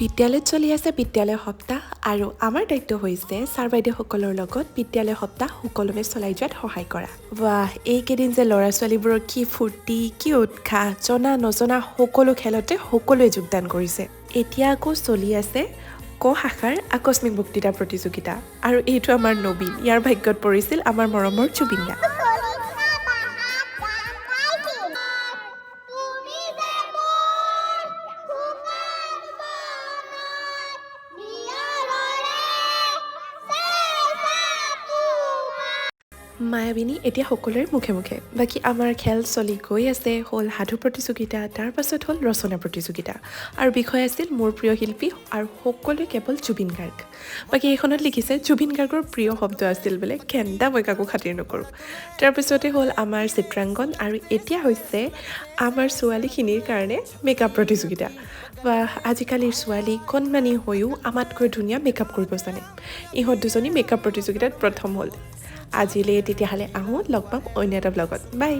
বিদ্যালয়ত চলি আছে বিদ্যালয় সপ্তাহ আৰু আমাৰ দায়িত্ব হৈছে ছাৰ বাইদেউসকলৰ লগত বিদ্যালয় সপ্তাহ সুকলমে চলাই যোৱাত সহায় কৰা। বাহ এইকেইদিন যে ল'ৰা ছোৱালীবোৰৰ কি ফূৰ্তি কি উৎসাহ জনা নজনা সকলো খেলতে সকলোৱে যোগদান কৰিছে। এতিয়া আকৌ চলি আছে ক শাখাৰ আকস্মিক বক্তৃতা প্ৰতিযোগিতা। আৰু এইটো আমাৰ নবীন ইয়াৰ ভাগ্যত পৰিছিল আমাৰ মৰমৰ জুবিন দা মায়াবিনী এতিয়া সকলোৰে মুখে মুখে। বাকী আমাৰ খেল চলি গৈ আছে হ'ল সাধু প্ৰতিযোগিতা তাৰ পাছত হ'ল ৰচনা প্ৰতিযোগিতা। আৰু বিষয় আছিল মোৰ প্ৰিয় শিল্পী আৰু সকলোৱে কেৱল জুবিন গাৰ্গ। বাকী এইখনত লিখিছে জুবিন গাৰ্গৰ প্ৰিয় শব্দ আছিল বোলে কেন্দা মই কাকো খাতিৰ নকৰোঁ। তাৰপিছতে হ'ল আমাৰ চিত্ৰাংকন আৰু এতিয়া হৈছে আমাৰ ছোৱালীখিনিৰ কাৰণে মেকআপ প্ৰতিযোগিতা। বা আজিকালিৰ ছোৱালী কণমানি হৈও আমাতকৈ ধুনীয়া মেকআপ কৰিব জানে। ইহঁত দুজনী মেকআপ প্ৰতিযোগিতাত প্ৰথম হ'ল। আজিলৈ তেতিয়াহ'লে আহোঁ লগ পাম অন্য এটা ব্লগত বাই